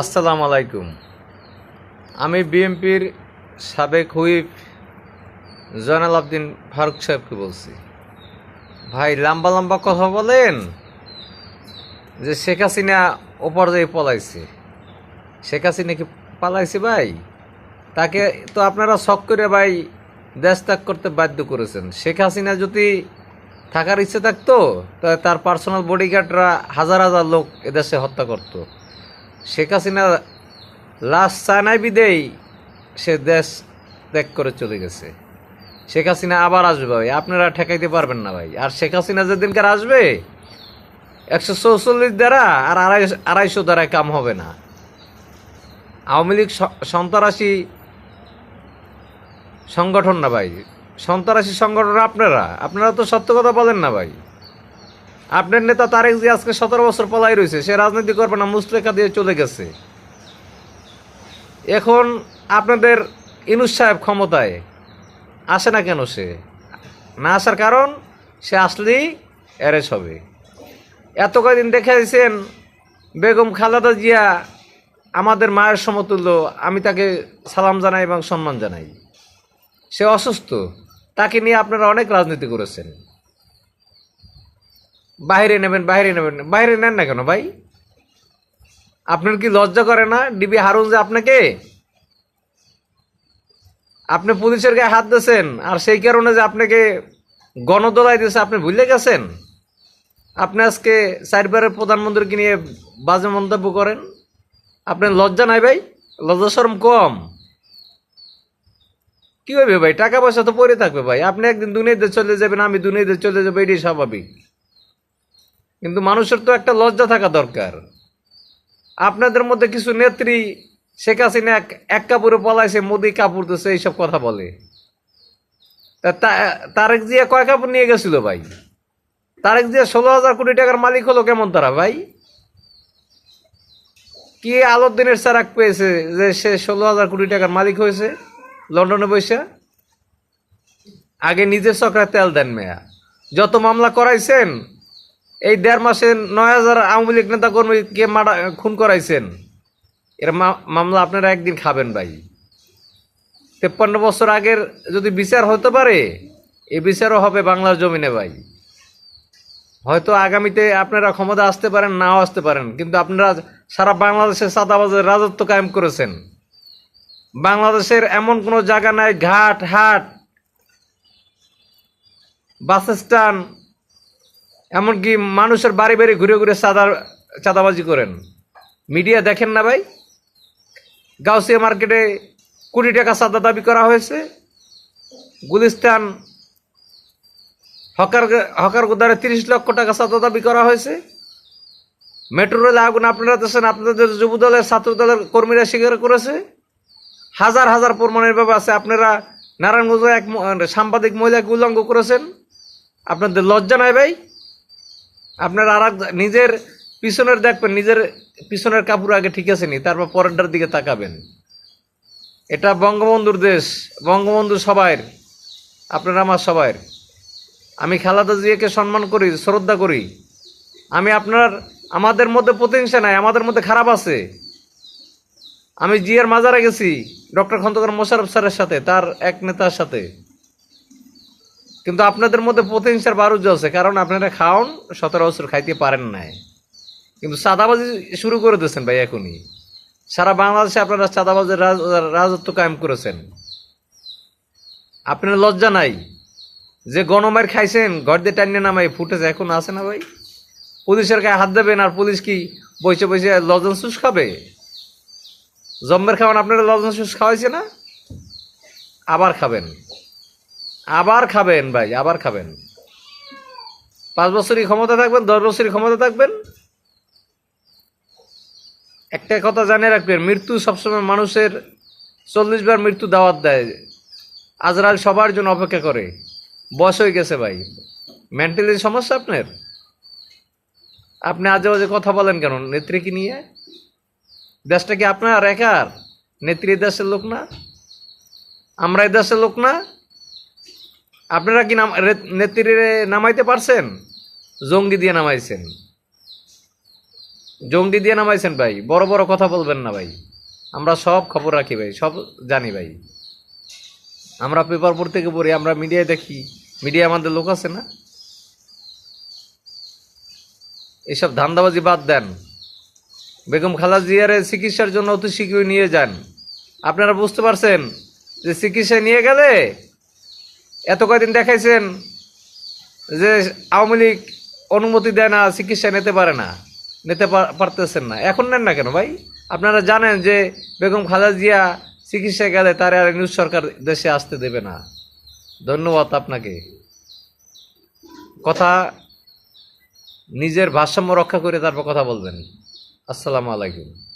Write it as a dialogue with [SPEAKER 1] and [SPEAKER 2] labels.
[SPEAKER 1] আসসালামু আলাইকুম। আমি বিএনপির সাবেক হুইপ জয়নাল আবদিন ফারুক সাহেবকে বলছি। ভাই, লম্বা লম্বা কথা বলেন যে শেখ হাসিনা ওপর দিয়ে পলাইছে। শেখ হাসিনা কি পালাইছে ভাই? তাকে তো আপনারা শখ করে ভাই দেশ ত্যাগ করতে বাধ্য করেছেন। শেখ হাসিনা যদি থাকার ইচ্ছে থাকতো, তাহলে তার পার্সোনাল বডিগার্ডরা হাজার হাজার লোক এদেশে হত্যা করতো। শেখ হাসিনা লাশ চায়নায় বিদেই সে দেশ ত্যাগ করে চলে গেছে। শেখ হাসিনা আবার আসবে ভাই, আপনারা ঠেকাইতে পারবেন না ভাই। আর শেখ হাসিনা যেদিনকার আসবে, একশো চৌচল্লিশ দ্বারা আর আড়াই, আড়াইশো দ্বারা কাম হবে না। আওয়ামী লীগ সন্ত্রাসী সংগঠন না ভাই। সন্ত্রাসী সংগঠন আপনারা আপনারা তো সত্য কথা বলেন না ভাই। আপনার নেতা তারেক জি আজকে সতেরো বছর পলাই রয়েছে, সে রাজনীতি করবে না, মুসলেখা দিয়ে চলে গেছে। এখন আপনাদের ইনুস সাহেব ক্ষমতায়, আসে না কেন সে? না আসার কারণ, সে আসলেই অ্যারেস হবে। এত কয়দিন দেখে দিয়েছেন বেগম খালেদা জিয়া আমাদের মায়ের সমতুল্য, আমি তাকে সালাম জানাই এবং সম্মান জানাই। সে অসুস্থ, তাকে নিয়ে আপনারা অনেক রাজনীতি করেছেন। বাইরে নেবেন বাইরে নেবেন বাইরে নেন না কেন ভাই? আপনার কি লজ্জা করে না ডিবি হারুন যে আপনাকে? আপনি পুলিশের গায়ে হাত দিয়েছেন আর সেই কারণে যে আপনাকে গণদোলাই দিয়েছে, আপনি ভুলে গেছেন? আপনি আজকে চারবারের প্রধানমন্ত্রীকে নিয়ে বাজে মন্তব্য করেন? আপনার লজ্জা নাই ভাই? লজ্জা শরম কম। কী হবে ভাই? টাকা পয়সা তো পড়ে থাকবে ভাই। আপনি একদিন দুনিয়াতে চলে যাবেন, আমি দুনিয়াতে চলে যাব, এটাই স্বাভাবিক। কিন্তু মানুষের তো একটা লজ্জা থাকা দরকার। আপনাদের মধ্যে কিছু নেত্রী, শেখ হাসিনা এক এক কাপড়ে পলাইছে, মোদি কাপড় দিচ্ছে এইসব কথা বলে। তা তা- তারেক জিয়া কয় কাপড় নিয়ে গেছিল ভাই? তারেক জিয়া ষোলো হাজার কোটি টাকার মালিক হলো কেমন তারা ভাই? কি আলোর দিনের সারাক পেয়েছে যে সে ষোলো হাজার কোটি টাকার মালিক হয়েছে লন্ডনে বসে? আগে নিজের চক্রায় তেল দেন মেয়া। যত মামলা করাইছেন এই দেড় মাসে নয় হাজার আওয়ামী লীগ নেতা কর্মীকে মারা, খুন করাইছেন। এর মামলা আপনারা একদিন খাবেন ভাই। তেপ্পান্ন বছর আগের যদি বিচার হতে পারে এই বিচারও হবে বাংলার জমিনে ভাই। হয়তো আগামীতে আপনারা ক্ষমতা আসতে পারেন, নাও আসতে পারেন, কিন্তু আপনারা সারা বাংলাদেশের সাদাবাজের রাজত্ব কায়েম করেছেন। বাংলাদেশের এমন কোনো জায়গা নাই, ঘাট, হাট, বাস স্ট্যান্ড এমনকি মানুষের বাড়ি বাড়ি ঘুরে ঘুরে চাঁদা চাঁদাবাজি করেন। মিডিয়া দেখেন না ভাই? গাউসিয়া মার্কেটে কোটি টাকা চাঁদা দাবি করা হয়েছে। গুলিস্তান হকার হকার গোদারে তিরিশ লক্ষ টাকা চাঁদা দাবি করা হয়েছে। মেট্রো রেলে আগুন আপনারা দেশেন আপনাদের যুব দলের ছাত্র দলের কর্মীরা স্বীকার করেছে। হাজার হাজার প্রমাণের ব্যাপার আছে। আপনারা নারায়ণগঞ্জে এক সাংবাদিক মহিলাকে উল্লঙ্ঘ করেছেন। আপনাদের লজ্জা নাই ভাই? আপনারা আর নিজের পিছনের দেখবেন, নিজের পিছনের কাপড় আগে ঠিক আছে নি, তারপর পরেরটার দিকে তাকাবেন। এটা বঙ্গবন্ধুর দেশ, বঙ্গবন্ধু সবাই আপনার আমার সবাই আমি খালাদা জিয়াকে সম্মান করি, শ্রদ্ধা করি। আমি আপনার, আমাদের মধ্যে প্রতিহিংসা নাই, আমাদের মধ্যে খারাপ আছে। আমি জিয়ার মাজারে গেছি, ডক্টর খন্দকার মোশারফ স্যারের সাথে, তার এক নেতার সাথে। কিন্তু আপনাদের মধ্যে প্রতিহিংসার বারুজ্য আছে, কারণ আপনারা খাওন সতেরো বছর খাইতে পারেন নাই। কিন্তু চাঁদাবাজি শুরু করে দিয়েছেন ভাই এখনই। সারা বাংলাদেশে আপনারা চাঁদাবাজের রাজ- রাজত্ব কায়েম করেছেন। আপনার লজ্জা নাই? যে গণমার খাইছেন, ঘর দিয়ে টানিয়ে নামাই ফুটেছে এখন আছে না ভাই? পুলিশের গায়ে হাত দেবেন আর পুলিশ কি বসে বসে লজেন সুস খাবে? জম্মের খাওয়ান আপনারা লজেন সুস খাওয়াইছে না? আবার খাবেন। আবার খাবেন ভাই, আবার খাবেন। পাঁচ বছরই ক্ষমতা থাকবেন, দশ বছরই ক্ষমতা থাকবেন। একটা কথা জানে রাখবেন, মৃত্যু সবসময় মানুষের চল্লিশ বার মৃত্যু দাওয়াত দেয়। আজরাল সবার জন্য অপেক্ষা করে। বয়স হয়ে গেছে ভাই। মেন্টালি সমস্যা আপনার? আপনি আজে বাজে কথা বলেন কেন? নেত্রীকে নিয়ে? দেশটা কি আপনার একার? নেত্রী দেশের লোক না? আমরা দেশের লোক না? আপনারা কি নাম নেত্রীরে নামাইতে পারছেন? জঙ্গি দিয়ে নামাইছেন। জঙ্গি দিয়ে নামাইছেন ভাই। বড় বড় কথা বলবেন না ভাই। আমরা সব খবর রাখি ভাই, সব জানি ভাই। আমরা পেপার পড়তে থেকে পড়ি, আমরা মিডিয়ায় দেখি। মিডিয়া আমাদের লোক আছে না? এসব ধান্দাবাজি বাদ দেন। বেগম খালাদ জিয়ারে চিকিৎসার জন্য অতি শীঘ্রই নিয়ে যান। আপনারা বুঝতে পারছেন যে চিকিৎসায় নিয়ে গেলে এত কয়দিন দেখাইছেন যে আওয়ামী লীগ অনুমতি দেয় না, চিকিৎসা নিতে পারে না, নিতে পার- পারতেছেন না। এখন নেন না কেন ভাই? আপনারা জানেন যে বেগম খালেদা জিয়া চিকিৎসায় গেলে তার আর নিউজ সরকার দেশে আসতে দেবে না। ধন্যবাদ আপনাকে। কথা নিজের ভারসাম্য রক্ষা করে তারপর কথা বলবেন। আসসালামু আলাইকুম।